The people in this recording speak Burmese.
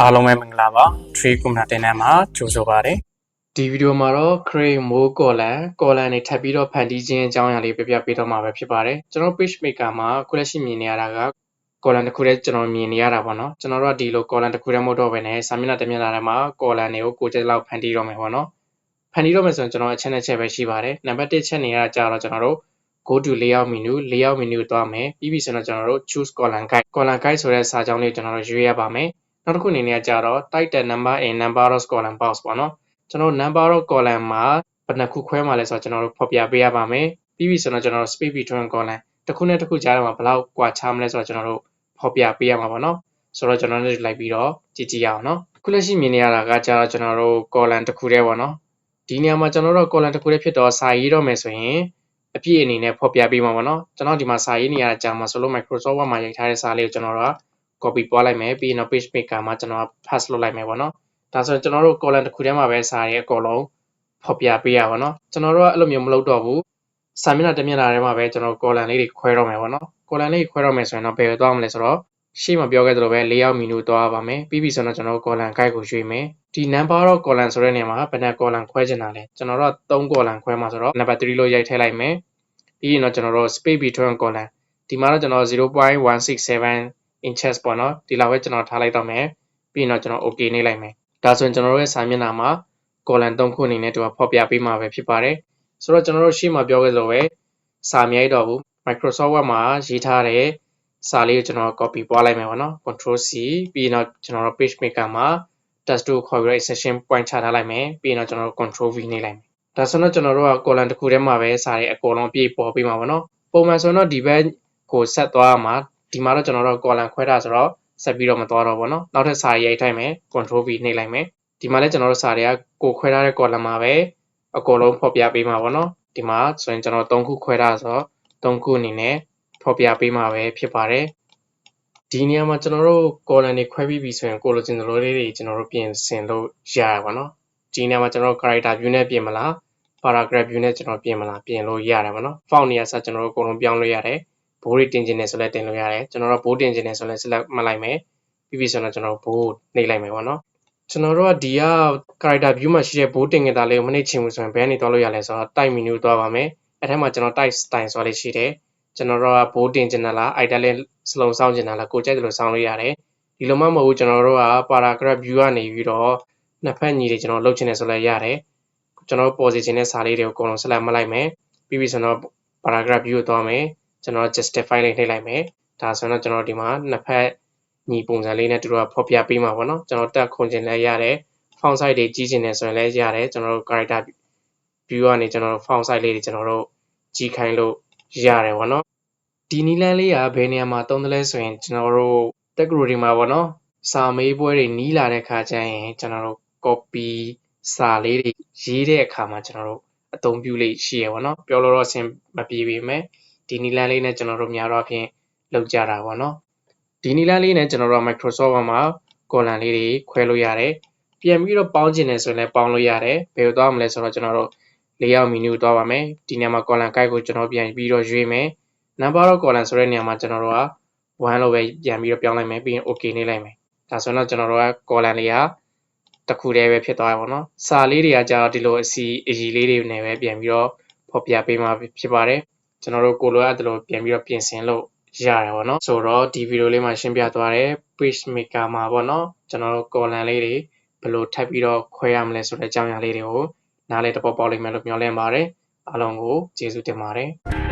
အားလုံးပဲမင်္ဂလာပါ Tree Community တင်တဲ့မှာကြိုဆိုပါရစေဒီဗီဒီယိုမှာတော့ Crane Mo Column Column တွေထပ်ပြီးတော့ဖန်တီးခြင်းအကြောင်းအရာလေးပြပြပေးတော့မှာပဲဖြစ်ပါတယ်ကျွန်တော် Page Maker မှာခုလက်ရှိမြင်နေရတာက column တစ်ခုတည်းကျွန်တော်မြင်နေရတာပေါ့နော်ကျွန်တော်တို့ကဒီလို column တစ်ခုတည်းမဟုတ်တော့ဘဲနဲ့စာမျက်နှာတစ်မျက်နှာထဲမှာ column တွေကိုကိုယ်ကျက်လောက်ဖန်တီးတော့မယ်ပေါ့နော်ဖန်တီးတော့မယ်ဆိုရင်ကျွန်တော်အချက်နဲ့ချက်ပဲရှိပါတယ်နံပါတ်1ချက်နေရတာကြတော့ကျွန်တော်တို့ go to layout menu layout menu ကိုသွားမယ်ပြီးပြီဆိုတော့ကျွန်တော်တို့ choose column guide column guide ဆိုတဲ့စာကြောင်းလေးကျွန်တော်တို့ရွေးရပါမယ် နောက်တစ်ခုအနေနဲ့ကြတော့ title number in number of column box ပေါ့နော်ကျွန်တော် number of column မှာဘယ်နှခုခွဲမှာလဲဆိုတော့ကျွန်တော်တို့ဖော်ပြပေးရပါမယ်ပြီးပြီဆိုတော့ကျွန်တော်တို့ space between column တစ်ခုနဲ့တစ်ခုကြားထဲမှာဘယ်လောက်ကွာခြားမလဲဆိုတော့ကျွန်တော်တို့ဖော်ပြပေးရမှာပေါ့နော်ဆိုတော့ကျွန်တော်တို့လိုက်ပြီးတော့ကြည့်ကြည့်ရအောင်နော်ခုလက်ရှိမြင်နေရတာကကြတော့ကျွန်တော်တို့ column တစ်ခုတည်းပေါ့နော်ဒီနေရာမှာကျွန်တော်တို့ column တစ်ခုတည်းဖြစ်တော့စာရေးတော့မယ်ဆိုရင်အပြည့်အနေနဲ့ဖော်ပြပေးမှာပေါ့နော်ကျွန်တော်ဒီမှာစာရေးနေရတာကြာမှာဆိုလို့ Microsoft Word မှာရိုက်ထားတဲ့စာလေးကိုကျွန်တော်တို့က copy ပွားလိုက်မယ်ပြီးရင်တော့ page maker မှာကျွန်တော် pass လုပ်လိုက်မယ်ပေါ့နော်ဒါဆိုရင်ကျွန်တော်တို့ column တစ်ခုထဲမှာပဲစာရဲ့အကုန်လုံးဖော်ပြပေးရပါတော့ကျွန်တော်တို့ကအဲ့လိုမျိုးမလုပ်တော့ဘူးစာမျက်နှာတစ်မျက်နှာထဲမှာပဲကျွန်တော် column လေးတွေခွဲတော့မယ်ပေါ့နော် column လေးခွဲတော့မယ်ဆိုရင်တော့ဘယ်ကိုသွားမလဲဆိုတော့ရှေ့မှာပြောခဲ့သလိုပဲ layout menu သွားပါမယ်ပြီးပြီဆိုတော့ကျွန်တော် column guide ကိုရွှေ့မယ်ဒီ number of column ဆိုတဲ့နေရာမှာဘယ်နှ column ခွဲချင်တာလဲကျွန်တော်တို့က3 column ခွဲမှာဆိုတော့ number 3လို့ရိုက်ထည့်လိုက်မယ်ပြီးရင်တော့ကျွန်တော်တို့ space between column ဒီမှာတော့ကျွန်တော်0.167 inches ပေါ့နော်ဒီလောက်ပဲကျွန်တော်ထားလိုက်တော့မယ်ပြီးရင်တော့ကျွန်တော် okay နေလိုက်မယ်ဒါဆိုရင်ကျွန်တော်တို့ရဲ့စာမျက်နှာမှာ column 3ခုအနေနဲ့သူကဖော်ပြပေးမှာပဲဖြစ်ပါတယ်ဆိုတော့ကျွန်တော်တို့ရှေ့မှာပြောခဲ့သလိုပဲစာမြိုက်တော့ဘူး Microsoft Word မှာရေးထားတဲ့စာလေးကိုကျွန်တော် copy ပွားလိုက်မယ်ပေါ့နော် Control C ပြီးရင်တော့ကျွန်တော်တို့ page maker မှာ text ကိုခေါ်ပြီးတော့ section point ချထားလိုက်မယ်ပြီးရင်တော့ကျွန်တော်တို့ Control V နေလိုက်မယ်ဒါဆိုတော့ကျွန်တော်တို့က column တစ်ခုထဲမှာပဲစာရေးအကုန်လုံးပြည့်ပေါ်ပေးမှာပေါ့နော်ပုံမှန်ဆိုတော့ဒီဘက်ကိုဆက်သွားရမှာ ဒီမှာတော့ကျွန်တော်တို့ column ခွဲတာဆိုတော့ဆက်ပြီးတော့မသွားတော့ဘူးเนาะနောက်ထပ်စာရိုက်ထိုက်မယ် control v နှိပ်လိုက်မယ်ဒီမှာလည်းကျွန်တော်တို့စာတွေကကိုခွဲထားတဲ့ column မှာပဲအကုန်လုံးဖော်ပြပေးမှာပေါ့เนาะဒီမှာဆိုရင်ကျွန်တော်3ခုခွဲထားဆိုတော့3ခုအနေနဲ့ဖော်ပြပေးမှာပဲဖြစ်ပါတယ်ဒီနေရာမှာကျွန်တော်တို့ column တွေခွဲပြီးပြီဆိုရင်ကိုလိုချင်သလိုလေးတွေကျွန်တော်တို့ပြင်ဆင်လို့ရရပါเนาะဒီနေရာမှာကျွန်တော်တို့ character view နဲ့ပြင်မလား paragraph view နဲ့ကျွန်တော်ပြင်မလားပြင်လို့ရတယ်ပေါ့နော် font နေရာဆက်ကျွန်တော်တို့အကုန်လုံးပြောင်းလို့ရတယ် ဘိုးတွေတင်ခြင်းနဲ့ဆိုလည်းတင်လို့ရတယ်ကျွန်တော်တို့ဘိုးတင်ခြင်းနဲ့ဆိုလည်း select မှတ်လိုက်မယ်ပြီးပြီဆိုတော့ကျွန်တော်ဘိုးနှိပ်လိုက်မယ်ပေါ့နော်ကျွန်တော်တို့ကဒီက character view မှာရှိတဲ့ဘိုးတင်ကြတာလေးကိုမနှိပ်ချင်ဘူးဆိုရင်ဘယ်ကနေသွားလို့ရလဲဆိုတော့ type menu သွားပါမယ်အဲထဲမှာကျွန်တော် type style ဆိုတာလေးရှိတယ်ကျွန်တော်တို့ကဘိုးတင်ခြင်းလား italic စလုံးစောင်းခြင်းလားကိုကြိုက်တယ်လို့စောင်းလို့ရတယ်ဒီလိုမှမဟုတ်ဘူးကျွန်တော်တို့က paragraph view ကနေပြီးတော့နှစ်ဖက်ညီတွေကျွန်တော်လုပ်ချင်တယ်ဆိုလည်းရတယ်ကျွန်တော်ပေါ်စီခြင်းတဲ့စာလေးတွေကိုအကုန်လုံး select မှတ်လိုက်မယ်ပြီးပြီဆိုတော့ paragraph view ကိုသွားမယ် ကျွန်တော် justify လေးနှိပ်လိုက်မယ်ဒါဆိုတော့ကျွန်တော်ဒီမှာနှစ်ဖက်ညီပုံစံလေးနဲ့တူတော့ဖော်ပြပေးမှာပေါ့နော်ကျွန်တော်တက်ခွန်ခြင်းလည်းရတယ် font size တွေကြီးခြင်းလည်းဆိုရင်လည်းရတယ်ကျွန်တော်တို့ character view ကနေကျွန်တော်တို့ font size လေးတွေကျွန်တော်တို့ကြီးခိုင်းလို့ရတယ်ပေါ့နော်ဒီနီလန်းလေးကဘယ်နေရာမှာသုံးသလဲဆိုရင်ကျွန်တော်တို့တက်ကရိုတွေမှာပေါ့နော်စာမေးပွဲတွေနီးလာတဲ့ခါကျရင်ကျွန်တော်တို့ copy စာလေးတွေရေးတဲ့အခါမှာကျွန်တော်တို့အသုံးပြုလေးရှိရပါတော့ပြောလို့တော့အဆင်မပြေပေမဲ့ ဒီနီလန်းလေးနဲ့ကျွန်တော်တို့များတော့အဖြစ်လောက်ကြတာပေါ့နော်ဒီနီလန်းလေးနဲ့ကျွန်တော်တို့ Microsoft Word မှာ column လေးတွေခွဲလို့ရတယ်ပြန်ပြီးတော့ပေါင်းကျင်တယ်ဆိုရင်လည်းပေါင်းလို့ရတယ်ဘယ်လိုသွားမလဲဆိုတော့ကျွန်တော်တို့ layout menu ကိုသွားပါမယ်ဒီနေရာမှာ column guide ကိုကျွန်တော်ပြန်ပြီးတော့ရွေးမယ် number of column ဆိုတဲ့နေရာမှာကျွန်တော်တို့က1လို့ပဲပြန်ပြီးတော့ပြောင်းလိုက်မယ်ပြီးရင် okay နေလိုက်မယ်ဒါဆိုတော့ကျွန်တော်တို့က column လေးကတစ်ခုတည်းပဲဖြစ်သွားရပါတော့။စာလေးတွေကကြာတော့ဒီလိုအစီအည်လေးတွေနဲ့ပဲပြန်ပြီးတော့ဖော်ပြပေးမှာဖြစ်ပါတယ်။ ကျွန်တော်တို့ကိုလိုအပ်တယ်လို့ပြန်ပြီးတော့ပြင်ဆင်လို့ရတယ်ပေါ့နော်။ဆိုတော့ဒီဗီဒီယိုလေးမှာရှင်းပြသွားတဲ့ page maker မှာပေါ့နော်။ကျွန်တော်တို့ column လေးတွေဘယ်လိုထပ်ပြီးတော့ခွဲရမလဲဆိုတဲ့အကြောင်းအရာလေးတွေကိုနားလည်တပေါပေါက်လိမ့်မယ်လို့မျှော်လင့်ပါတယ်။အားလုံးကိုကျေးဇူးတင်ပါတယ်။